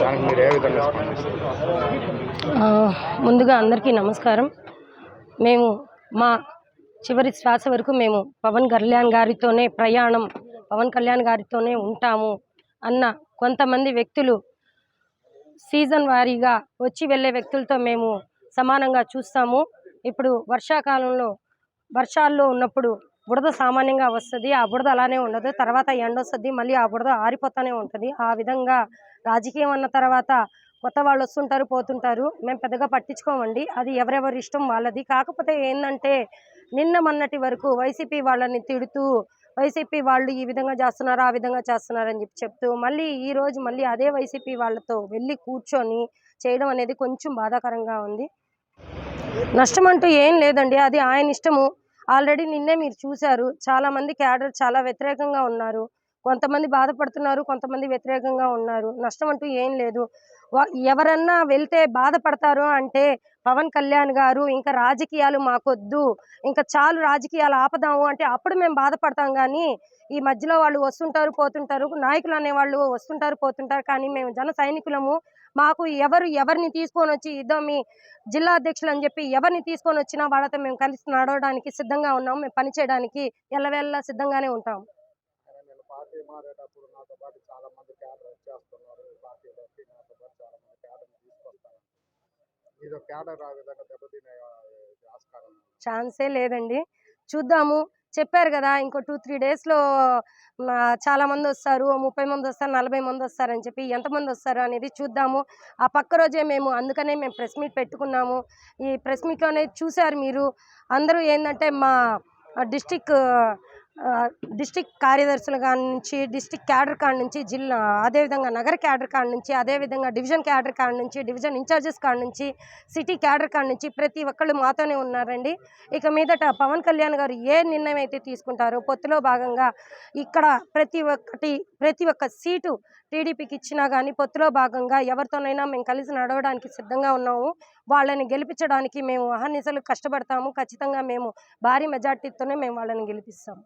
దానికి మీరు ఏ విధంగా ముందుగా అందరికీ నమస్కారం. మేము మా చివరి శ్వాస వరకు మేము పవన్ కళ్యాణ్ గారితోనే ప్రయాణం పవన్ కళ్యాణ్ గారితోనే ఉంటాము అన్న కొంతమంది వ్యక్తులు సీజన్ వారీగా వచ్చి వెళ్ళే వ్యక్తులతో మేము సమానంగా చూస్తాము. ఇప్పుడు వర్షాకాలంలో వర్షాల్లో ఉన్నప్పుడు బురద సామాన్యంగా వస్తుంది ఆ బురద అలానే ఉండదు తర్వాత ఎండ వస్తుంది మళ్ళీ ఆ బురద ఆరిపోతూనే ఉంటుంది. ఆ విధంగా రాజకీయం అన్న తర్వాత కొత్త వాళ్ళు వస్తుంటారు పోతుంటారు. మేము పెద్దగా పట్టించుకోమండి. అది ఎవరెవరి ఇష్టం వాళ్ళది. కాకపోతే ఏంటంటే నిన్న మొన్నటి వరకు వైసీపీ వాళ్ళని తిడుతూ వైసీపీ వాళ్ళు ఈ విధంగా చేస్తున్నారు ఆ విధంగా చేస్తున్నారు అని చెప్పి చెప్తూ మళ్ళీ ఈ రోజు మళ్ళీ అదే వైసీపీ వాళ్ళతో వెళ్ళి కూర్చొని చేయడం అనేది కొంచెం బాధాకరంగా ఉంది. నష్టం అంటూ ఏం లేదండి. అది ఆయన ఇష్టము. ఆల్రెడీ నిన్నే మీరు చూశారు. చాలా మంది క్యాడర్ చాలా వ్యతిరేకంగా ఉన్నారు. కొంతమంది బాధపడుతున్నారు కొంతమంది వ్యతిరేకంగా ఉన్నారు. నష్టం అంటూ ఏం లేదు. ఎవరన్నా వెళ్తే బాధపడతారు అంటే పవన్ కళ్యాణ్ గారు ఇంకా రాజకీయాలు మాకొద్దు ఇంకా చాలు రాజకీయాలు ఆపదాము అంటే అప్పుడు మేము బాధపడతాం కానీ ఈ మధ్యలో వాళ్ళు వస్తుంటారు పోతుంటారు నాయకులు అనేవాళ్ళు వస్తుంటారు పోతుంటారు కానీ మేము జన సైనికులము. మాకు ఎవరు ఎవరిని తీసుకొని వచ్చి ఇదో మీ జిల్లా అధ్యక్షులు అని చెప్పి ఎవరిని తీసుకొని వచ్చినా వాళ్ళతో మేము కలిసి నడవడానికి సిద్ధంగా ఉన్నాము. మేము పనిచేయడానికి ఎల్లవేళ్ళ సిద్ధంగానే ఉంటాం పార్టీ మారేటప్పుడు నాతో పాటు చాలా మంది క్యాడర్ వచ్చేస్తున్నారు పార్టీలోకి నాతో పాటు చాలా మంది క్యాడర్ని తీసుకొస్తారు. మీరు క్యాడర్ ఆ విధంగా దెబ్బతినే ఆస్కారం ఛాన్సే లేదండి. చూద్దాము. చెప్పారు కదా ఇంకో టూ త్రీ డేస్లో చాలా మంది వస్తారు. ముప్పై మంది వస్తారు నలభై మంది వస్తారని చెప్పి ఎంతమంది వస్తారు అనేది చూద్దాము. ఆ పక్క రోజే మేము అందుకనే మేము ప్రెస్ మీట్ పెట్టుకున్నాము. ఈ ప్రెస్ మీట్లోనే చూశారు మీరు. అందరూ ఏంటంటే మా డిస్టిక్ డిస్టిక్ కార్యదర్శుల కాడ నుంచి డిస్టిక్ క్యాడర్ కాడ నుంచి జిల్లా అదేవిధంగా నగర క్యాడర్ కాడ నుంచి అదేవిధంగా డివిజన్ క్యాడర్ కాడ నుంచి డివిజన్ ఇన్ఛార్జెస్ కాడ నుంచి సిటీ క్యాడర్ కాడ నుంచి ప్రతి ఒక్కళ్ళు మాతోనే ఉన్నారండి. ఇక మీదట పవన్ కళ్యాణ్ గారు ఏ నిర్ణయం అయితే తీసుకుంటారో పొత్తులో భాగంగా ఇక్కడ ప్రతి ఒక్కటి ప్రతి ఒక్క సీటు టీడీపీకి ఇచ్చినా కానీ పొత్తులో భాగంగా ఎవరితోనైనా మేము కలిసి నడవడానికి సిద్ధంగా ఉన్నాము. వాళ్ళని గెలిపించడానికి మేము అహర్నిశలు కష్టపడతాము. ఖచ్చితంగా మేము భారీ మెజార్టీతోనే మేము వాళ్ళని గెలిపిస్తాము.